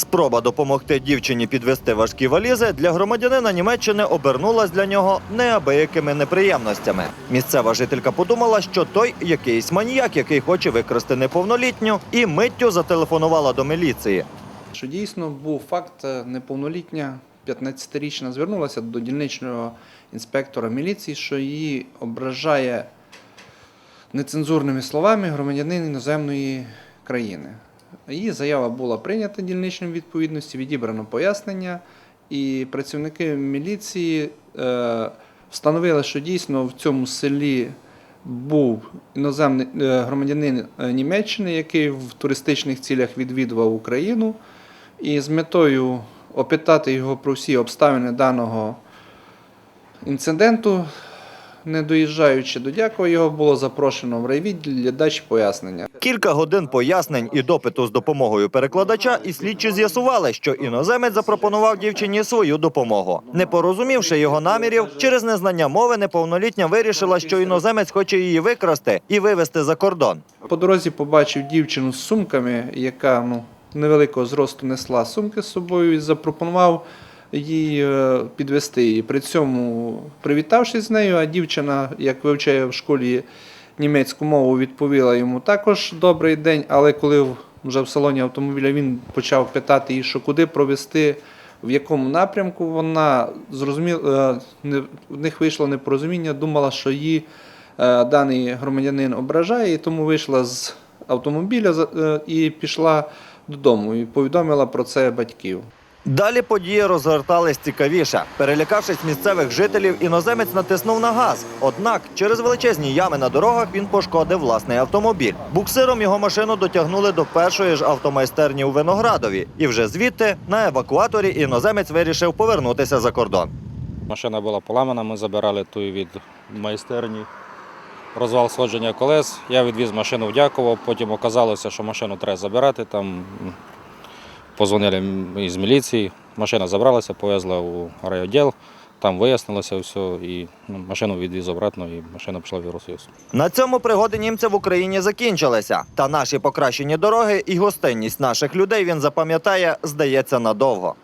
Спроба допомогти дівчині підвести важкі валізи для громадянина Німеччини обернулась для нього неабиякими неприємностями. Місцева жителька подумала, що той якийсь маніяк, який хоче викрасти неповнолітню, і миттю зателефонувала до міліції. Що дійсно був факт е, неповнолітня 15-річна звернулася до дільничного інспектора міліції, що її ображає нецензурними словами громадянин іноземної країни. Її заява була прийнята дільничним відповідності, відібрано пояснення, і працівники міліції е, встановили, що дійсно в цьому селі був іноземний е, громадянин е, Німеччини, який в туристичних цілях відвідував Україну, і з метою опитати його про всі обставини даного інциденту, не доїжджаючи до Дякова, його було запрошено в райвідділ для дачі пояснення. Кілька годин пояснень і допиту з допомогою перекладача, і слідчі з'ясували, що іноземець запропонував дівчині свою допомогу. Не порозумівши його намірів, через незнання мови неповнолітня вирішила, що іноземець хоче її викрасти і вивезти за кордон. По дорозі побачив дівчину з сумками, яка ну, невеликого зросту несла сумки з собою, і запропонував їй е, підвести її. При цьому привітавшись з нею, а дівчина, як вивчає в школі німецьку мову, відповіла йому також добрий день, але коли вже в салоні автомобіля він почав питати її, що куди провести, в якому напрямку, вона зрозуміла, е, не- в них вийшло непорозуміння, думала, що її е, даний громадянин ображає, і тому вийшла з автомобіля і пішла додому і повідомила про це батьків. Далі події розгортались цікавіше. Перелякавшись місцевих жителів, іноземець натиснув на газ. Однак через величезні ями на дорогах він пошкодив власний автомобіль. Буксиром його машину дотягнули до першої ж автомайстерні у Виноградові, і вже звідти на евакуаторі іноземець вирішив повернутися за кордон. Машина була поламана, ми забирали ту від майстерні. Розвал сходження колес. Я відвіз машину в Дяково, потім оказалося, що машину треба забирати. Там позвонили із міліції, машина забралася, повезла у райоділ, там вияснилося все, і ну, машину відвіз обратно, і машина пішла в Євросоюз. На цьому пригоди німця в Україні закінчилися. Та наші покращені дороги і гостинність наших людей він запам'ятає, здається, надовго.